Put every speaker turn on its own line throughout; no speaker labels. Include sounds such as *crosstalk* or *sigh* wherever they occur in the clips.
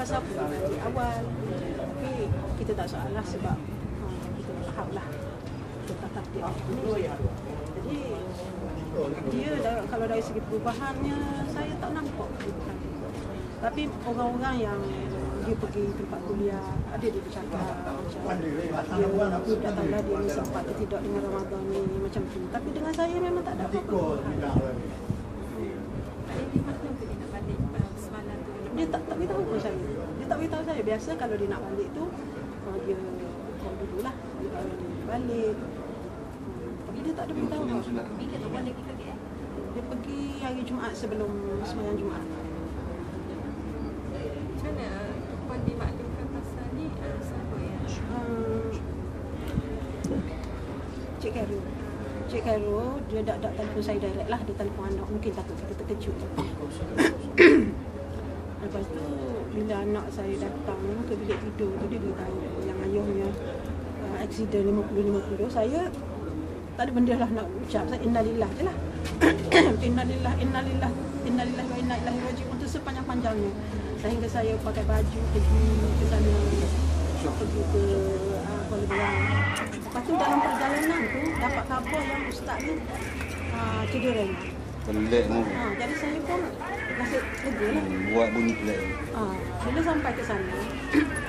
pasal apa? Di awal. Tapi kita tak soal lah sebab uh, kita faham lah. Tentang takdir jadi dia kalau dari segi perubahannya saya tak nampak. Perubahan tapi orang-orang yang dia pergi tempat kuliah ada dia bercakap dia datanglah dia sempat tidak dengan Ramadan ni macam tu. Tapi dengan saya memang tak ada apa-apa.
Dia
tak tak beritahu pun saya dia tak beritahu saya biasa kalau dia nak balik tu uh, dia call dulu lah dia baru dia balik. Hmm, tapi dia tak ada beritahu.
Bila tu balik kita ke?
dia pergi hari Jumaat sebelum sembahyang Jumaat.
Macam mana Puan dimaklumkan pasal ni uh, siapa yang
Cik Khairul Cik Khairul dia tak tak telefon saya direct lah dia telefon anak. Mungkin takut kita terkejut *coughs* lepas tu bila anak saya datang ke bilik tidur tu dia beritahu yang ayahnya uh, accident 50-50 saya tak ada benda lah nak ucap. Saya innalillah je lah. *coughs* Innalillah innalillah innalillah wa inna ilaihi raji'un. Tu sepanjang-panjangnya. Sehingga saya pakai baju pergi ke sana. Pergi ke uh, Berang lepas tu dalam perjalanan tu dapat khabar yang ustaz ni uh, cedera
Pelik mu.
Ha, jadi saya pun rasa lega lah.
Buat bunyi pelik.
Ha, bila sampai ke sana,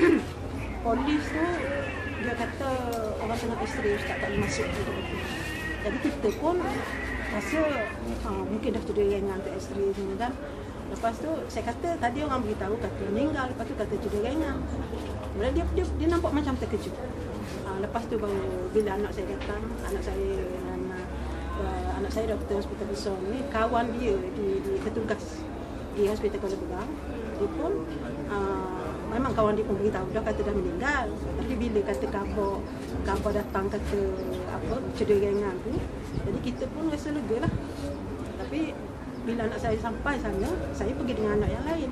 *coughs* polis tu dia kata orang tengah isteri ustaz tak boleh masuk gitu. Jadi kita pun rasa ha, mungkin dah cedera ringan untuk isteri semua kan. Lepas tu saya kata tadi orang beritahu kata meninggal, lepas tu kata cedera ringan. Kemudian dia, dia, dia nampak macam terkejut. Ha, lepas tu baru bila anak saya datang, anak saya dengan uh, anak saya doktor hospital besar. Ni kawan dia di, di petugas di hospital Kuala Berang dia pun uh, memang kawan dia pun beritahu. Dah kata dah meninggal. Tapi bila kata khabar khabar datang kata apa cedera ringan tu jadi kita pun rasa lega lah. Tapi bila anak saya sampai sana saya pergi dengan anak yang lain.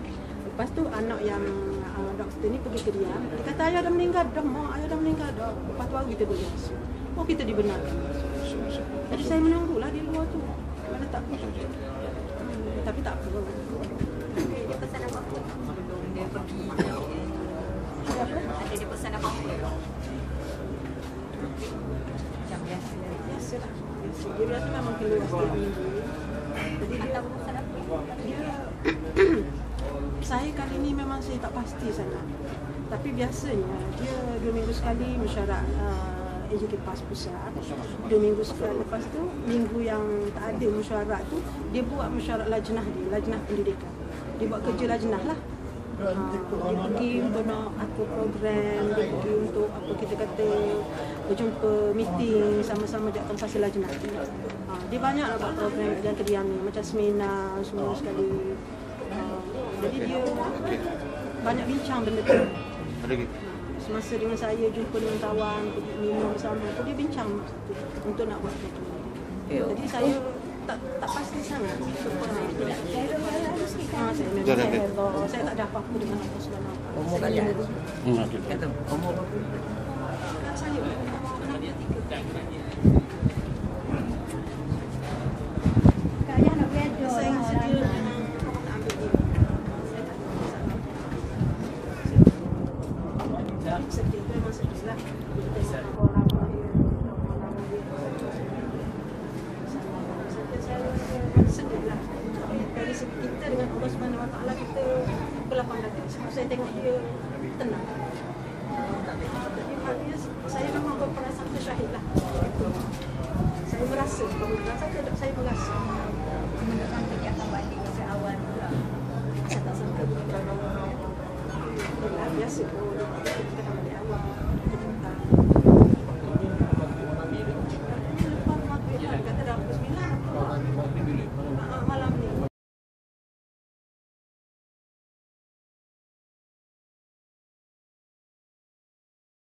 Lepas tu anak yang uh, doktor ni pergi ke dia. Dia kata ayah dah meninggal dah mak ayah dah meninggal dah. Lepas tu baru kita boleh masuk oh kita dibenarkan jadi saya menunggulah di luar tu. Mana tak hmm, tapi tak apa.
dia pesan apa-apa sebelum dia pergi
Ada apa?
ada dia pesan apa-apa macam biasa
Biasa lah. Dia biasa memang keluar setiap minggu. Jadi dia,
atau pesan apa
dia saya kali ni memang saya tak pasti sangat. Tapi biasanya dia dua minggu sekali mesyuarat uh, AJK PAS pusat. Dua minggu sekali. Lepas tu minggu yang tak ada mesyuarat tu dia buat mesyuarat lajnah dia, lajnah pendidikan. Dia buat kerja lajnah lah. Ha, dia pergi untuk nak atur program, dia pergi untuk apa kita kata berjumpa meeting sama-sama di atas fasa lajnah. Ha, dia banyak nak buat program dan kediam ni macam seminar semua sekali. Ha, jadi dia banyak bincang benda tu.
Ada lagi?
Semasa dengan saya jumpa dengan kawan, pergi minum bersama, tu dia bincang untuk nak buat macam tu. Jadi saya tak tak pasti sangat. Saya memang
Dah, dah,
saya
dah.
redha. Saya tak ada apa-apa dengan Allah Subhanahu Wa Taala.
Umur kalian
Hmm.
Kata umur berapa?
Saya tiga.
Kaya nak.
Saya yang sedia dengan orang tak ambil dia. Saya tak ada masalah. Saya sedih tu memang sedih lah. Bila tengok orang lama dia, orang lama dia. Saya- saya rasa sedih lah. Tapi dari segi kita dengan Allah Subhanahu Wa Taala kita berlapang dada. Sebab saya tengok dia tenang. Jadi maknanya saya memang berperasaan tersyahid lah. Saya merasa, bukan saya tak saya merasa.
menurutkan dia akan balik ke awal pula
Saya tak sangka Dah biasa pun